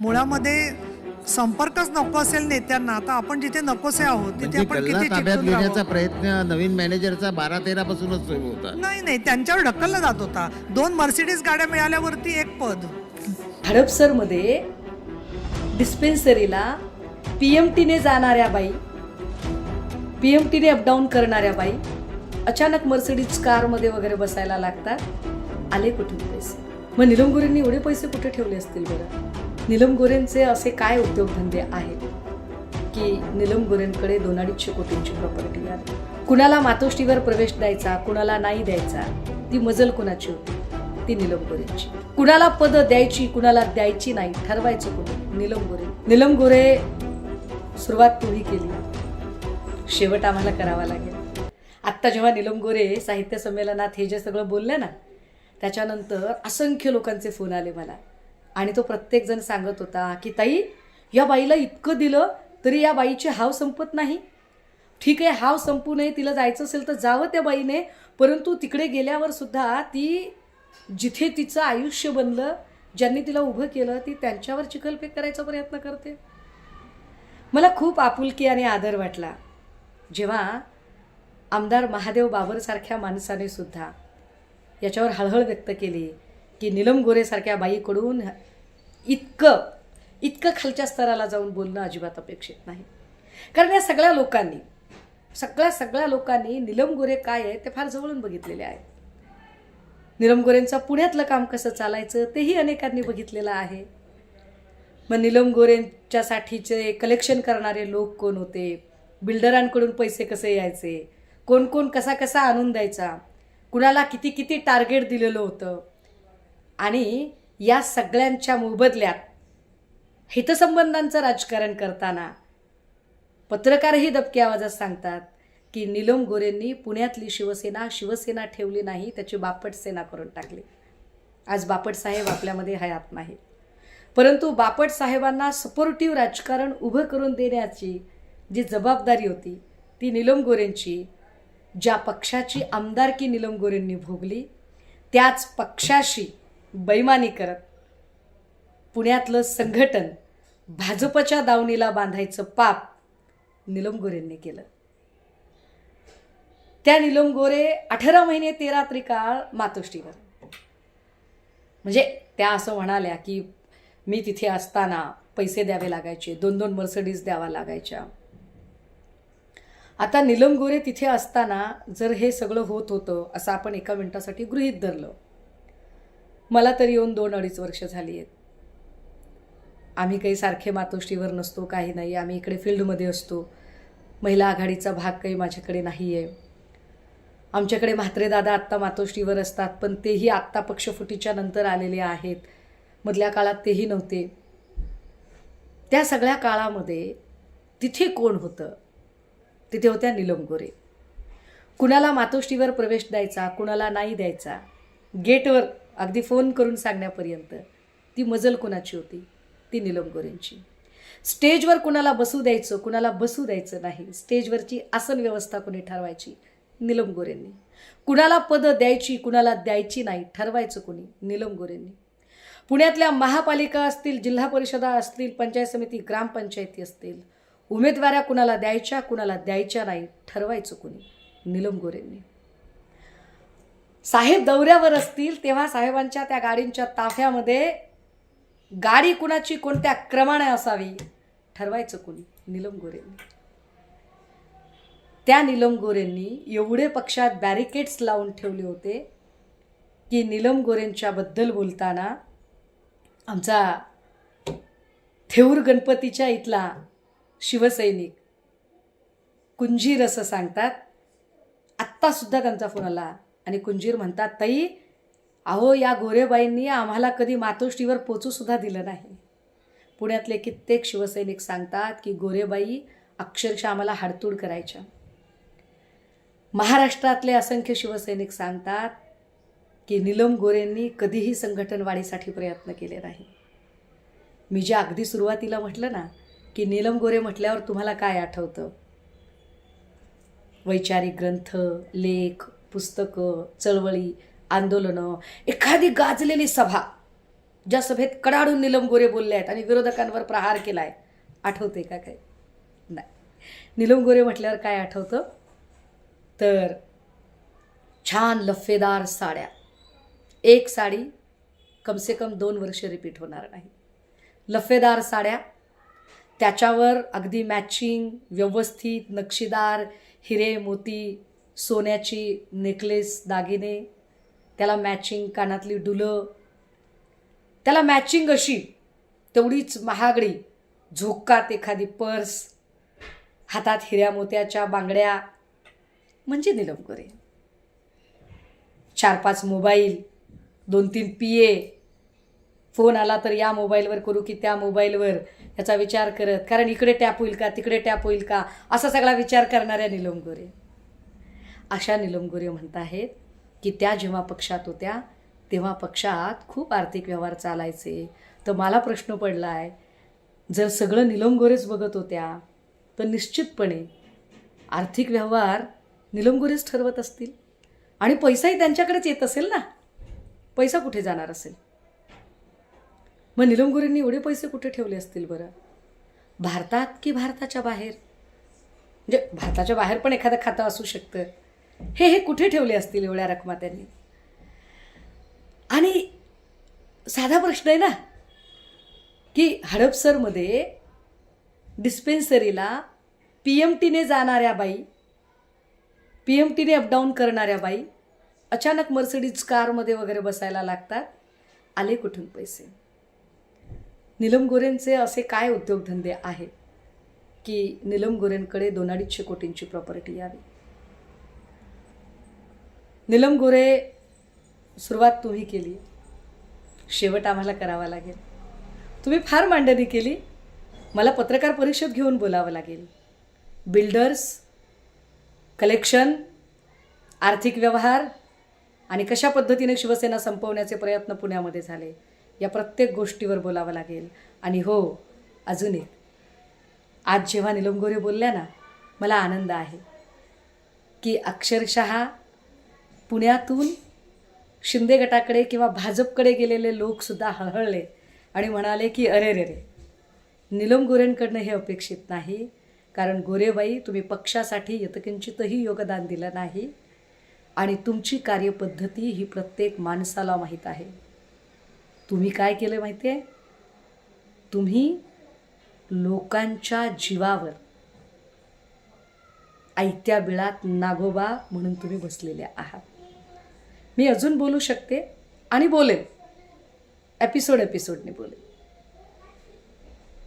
मुळामध्ये संपर्कच नको असेल नेत्यांना आता आपण जिथे नकोसे आहोत तिथे म्हणजे आपण किती ताब्यात चिकटून घेण्याचा राहावं? प्रयत्न नवीन मॅनेजरचा बारा तेरा पासूनच सुरू होता. नाही नाही त्यांच्यावर ढकलला जात होता. दोन मर्सिडीज गाड्या मिळाल्यावरती एक पद. हडपसरमध्ये डिस्पेन्सरीला पी एम टीने जाणाऱ्या बाई पी एम टीने अपडाऊन करणाऱ्या बाई अचानक मर्सिडीज कारमध्ये वगैरे बसायला लागतात. आले कुठून पैसे? मग निलम गोरेंनी एवढे पैसे कुठे ठेवले असतील बरं? निलम गोरेंचे असे काय उद्योगधंदे आहेत? की निलम गोरेंकडे दोन अडीचशे कोटींची प्रॉपर्टी आली कुणाला मातोश्रीवर प्रवेश द्यायचा कुणाला नाही द्यायचा ती मजल कुणाची होती? ती निलम गोरेंची. कुणाला पद द्यायची कुणाला द्यायची नाही ठरवायचं कोणी निलम गोरे. निलम गोरे सुरुवात तुम्ही केली. शेवट आम्हाला करावा लागेल. आत्ता जेव्हा निलम गोरे साहित्य संमेलनात हे जे सगळं बोलले ना त्याच्यानंतर असंख्य लोकांचे फोन आले मला. आणि तो प्रत्येकजण सांगत होता की ताई या बाईला इतकं दिलं तरी या बाईची हाव संपत नाही. ठीक आहे हाव संपू नये तिला जायचं असेल तर जावं त्या बाईने परंतु तिकडे गेल्यावर सुद्धा ती जिथे तिचं आयुष्य बनलं ज्यांनी तिला उभं केलं ती त्यांच्यावर चिखलफेक करायचा प्रयत्न करते. मला खूप आपुलकी आणि आदर वाटला. जेव्हा आमदार महादेव बाबरसारख्या माणसाने सुद्धा याच्यावर हळहळ व्यक्त केली की निलम गोरेसारख्या बाईकडून इतकं इतकं खालच्या स्तराला जाऊन बोलणं अजिबात अपेक्षित नाही. कारण या सगळ्या लोकांनी सगळ्या सगळ्या लोकांनी निलम गोरे काय आहे ते फार जवळून बघितलेले आहे निलम गोरेंचं पुण्यातलं काम कसं चालायचं तेही अनेकांनी बघितलेलं आहे. मग निलम गोरेंच्यासाठीचे कलेक्शन करणारे लोक कोण होते? बिल्डरांकडून पैसे कसे यायचे? कोण कोण कसा कसा आणून द्यायचा? कुणाला किती किती टार्गेट दिलेलं होतं? आणि या सगळ्यांच्या मोबदल्यात हितसंबंधांचं राजकारण करताना पत्रकारही दबक्या आवाजात सांगतात की निलम गोरेंनी पुण्यातली शिवसेना शिवसेना ठेवली नाही त्याची बापट सेना करून टाकली. आज बापट साहेब आपल्यामध्ये हयात नाही. परंतु बापट साहेबांना सपोर्टिव्ह राजकारण उभं करून देण्याची जी जबाबदारी होती ती निलम गोरेंची ज्या पक्षाची आमदारकी निलम गोरेंनी भोगली त्याच पक्षाशी बैमानी करत पुण्यातलं संघटन भाजपच्या दावणीला बांधायचं पाप निलम गोरेंनी केलं. त्या निलम गोरे अठरा महिने तेरा त्रिकाळ मातोश्रीवर. म्हणजे त्या असं म्हणाल्या की मी तिथे असताना पैसे द्यावे लागायचे दोन दोन मर्सडीज द्यावा लागायच्या. आता निलम गोरे तिथे असताना जर हे सगळं होत होतं असं आपण एका मिनटासाठी गृहीत धरलं मला तरी येऊन दोन अडीच वर्ष झाली आहेत. आम्ही काही सारखे मातोश्रीवर नसतो काही नाही. आम्ही इकडे फील्डमध्ये असतो. महिला आघाडीचा भाग काही माझ्याकडे नाही आहे आमच्याकडे म्हात्रे दादा आत्ता मातोश्रीवर असतात पण तेही आत्ता पक्षफुटीच्या नंतर आलेले आहेत. मधल्या काळात तेही नव्हते. त्या सगळ्या काळामध्ये तिथे कोण होतं? तिथे होत्या निलम गोरे. कुणाला मातोश्रीवर प्रवेश द्यायचा कुणाला नाही द्यायचा? गेटवर अगदी फोन करून सांगण्यापर्यंत ती मजल कुणाची होती? ती निलम गोरेंची. स्टेजवर कुणाला बसू द्यायचं कुणाला बसू द्यायचं नाही. स्टेजवरची आसन व्यवस्था कुणी ठरवायची? निलम गोरेंनी. कुणाला पदं द्यायची कुणाला द्यायची नाही ठरवायचं कुणी? निलम गोरेंनी. पुण्यातल्या महापालिका असतील जिल्हा परिषदा असतील पंचायत समिती ग्रामपंचायती असतील उमेदवाऱ्या कुणाला द्यायच्या कुणाला द्यायच्या नाही ठरवायचं कुणी? निलम गोरेंनी. साहेब दौऱ्यावर असतील तेव्हा साहेबांच्या त्या गाडींच्या ताफ्यामध्ये गाडी कुणाची कोणत्या क्रमाने असावी? ठरवायचं कुणी? निलम गोरेंनी. त्या निलम गोरेंनी एवढे पक्षात बॅरिकेड्स लावून ठेवले होते की निलम गोरेंच्याबद्दल बोलताना आमचा थेऊर गणपतीच्या इथला शिवसैनिक कुंजीर असं सांगतात. आत्तासुद्धा त्यांचा फोन आला. आणि कुंजीर म्हणतात ताई अहो या गोरेबाईंनी आम्हाला कधी मातोश्रीवर पोचूसुद्धा दिलं नाही. पुण्यातले कित्येक शिवसैनिक सांगतात की गोरेबाई अक्षरशः आम्हाला हाडतूड करायच्या. महाराष्ट्रातले असंख्य शिवसैनिक सांगतात की निलम गोरेंनी कधीही संघटन वाढीसाठी प्रयत्न केले नाही. मी जे अगदी सुरुवातीला म्हटलं ना की नीलम गोरे म्हटल्यावर तुम्हाला काय आठवतं? वैचारिक ग्रंथ लेख पुस्तकं चळवळी आंदोलनं एखादी गाजलेली सभा ज्या सभेत कडाडून निलम गोरे बोलले आहेत आणि विरोधकांवर प्रहार केला आहे आठवते का काय नाही. निलम गोरे म्हटल्यावर काय आठवतं? तर छान लफेदार साड्या. एक साडी कमसे कम दोन वर्ष रिपीट होणार नाही. लफेदार साड्या त्याच्यावर अगदी मॅचिंग व्यवस्थित नक्षीदार हिरे मोती सोन्याची नेकलेस दागिने त्याला मॅचिंग कानातली डुलं. त्याला मॅचिंग अशी तेवढीच महागडी झोकात एखादी पर्स हातात हिऱ्या मोत्याच्या बांगड्या. म्हणजे निलम चार पाच मोबाईल दोन तीन पी ए फोन आला तर या मोबाईलवर करू की त्या मोबाईलवर? याचा विचार करत. कारण इकडे टॅप होईल का तिकडे टॅप होईल का? असा सगळा विचार करणाऱ्या निलम गोरे. अशा निलम म्हणत आहेत की त्या जेव्हा पक्षात होत्या तेव्हा पक्षात खूप आर्थिक व्यवहार चालायचे. तर मला प्रश्न पडला आहे जर सगळं निलमगोरेच बघत होत्या तर निश्चितपणे आर्थिक व्यवहार निलमगोरेच ठरवत असतील. आणि पैसाही त्यांच्याकडेच येत असेल ना? पैसा कुठे जाणार असेल? मग निलमगोरेंनी एवढे पैसे कुठे ठेवले असतील बरं? भारतात की भारताच्या बाहेर? म्हणजे भारताच्या बाहेर पण एखादं खातं असू शकतं. हे हे कुठे ठेवले असतील एवढ्या रकमा त्यांनी आणि साधा प्रश्न आहे ना की हडपसरमध्ये डिस्पेन्सरीला पी एम टीने जाणाऱ्या बाई पी एम टीने अपडाऊन करणाऱ्या बाई अचानक मर्सिडीज कारमध्ये वगैरे बसायला लागतात आले कुठून पैसे? निलम गोरेंचे असे काय उद्योगधंदे आहेत की निलम गोरेंकडे दोन अडीचशे कोटींची प्रॉपर्टी यावी? निलम गोरे सुरुवात तुम्ही केली. शेवट आम्हाला करावा लागेल. तुम्ही फार मांडणी केली. मला पत्रकार परिषद घेऊन बोलावं लागेल. बिल्डर्स कलेक्शन आर्थिक व्यवहार आणि कशा पद्धतीने शिवसेना संपवण्याचे प्रयत्न पुण्यामध्ये झाले या प्रत्येक गोष्टीवर बोलावं लागेल. आणि हो अजून एक. आज जेव्हा निलम गोरे बोलल्या ना मला आनंद आहे की अक्षरशः पुण्यातून शिंदे गटाकडे किंवा भाजपकडे गेलेले लोकसुद्धा हळहळले आणि म्हणाले की अरे रे रे निलम गोरेंकडनं हे अपेक्षित नाही. कारण गोरेबाई तुम्ही पक्षासाठी यतकिंचितही योगदान दिलं नाही आणि तुमची कार्यपद्धती ही प्रत्येक माणसाला माहीत आहे. तुम्ही काय केलं माहिती आहे तुम्ही लोकांच्या जीवावर ऐत्या बिळात नागोबा म्हणून तुम्ही बसलेले आहात. मी अजून बोलू शकते आणि बोलेन. एपिसोड एपिसोडने बोलेन.